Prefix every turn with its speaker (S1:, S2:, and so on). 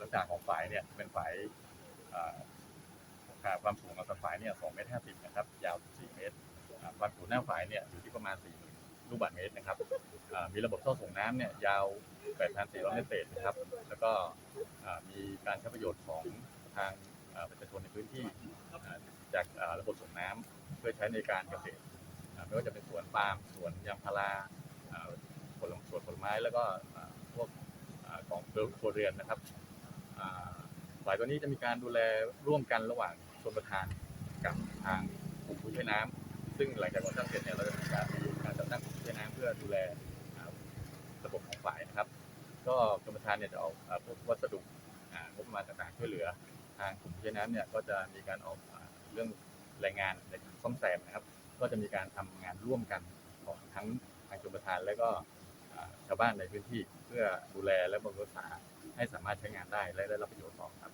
S1: ลักษณะของฝายเนี่ยเป็นฝายความสูงของฝายเนี่ย2เมตร50นะครับ ยาว4เมตร ความสูงหน้าฝายเนี่ยอยู่ที่ประมาณ4ลูกบาศก์เมตรนะครับ มีระบบท่อส่งน้ำเนี่ยยาว 8,400 เมตรเศษนะครับ แล้วก็มีการใช้ประโยชน์ของทางประชาชนในพื้นที่จากระบบส่งน้ำเพื่อใช้ในการเกษตรไม่ว่าจะเป็นสวนปาล์มสวนยางพาราผลสวนผลไม้แล้วก็พวกของครัวเรือนนะครับ ฝ่ายตัวนี้จะมีการดูแลร่วมกันระหว่างชนประทานกับทางกลุ่มผู้ใช้น้ำซึ่งหลังจากก่อสร้างเสร็จเนี่ยเราจะมีการการจัดตั้งกลุ่มผู้ใช้น้ำเพื่อดูแลระบบของฝ่ายนะครับ ก็กรมธรรเนี่ยจะออกอ่าพวกวัสดุอ่างบประมาณต่างๆช่วยเหลือ ทางกลุ่มผู้ใช้น้ำเนี่ยก็จะมีการออกเรื่องรายงานในการซ่อมแซมนะครับ ก็จะมีการทำงานร่วมกันของทั้งทางกรมธรรและก็ชาวบ้านในพื้นที่เพื่อดูแลและบำรุงรักษา ให้สามารถใช้งานได้และได้รับประโยชน์ต่อครับ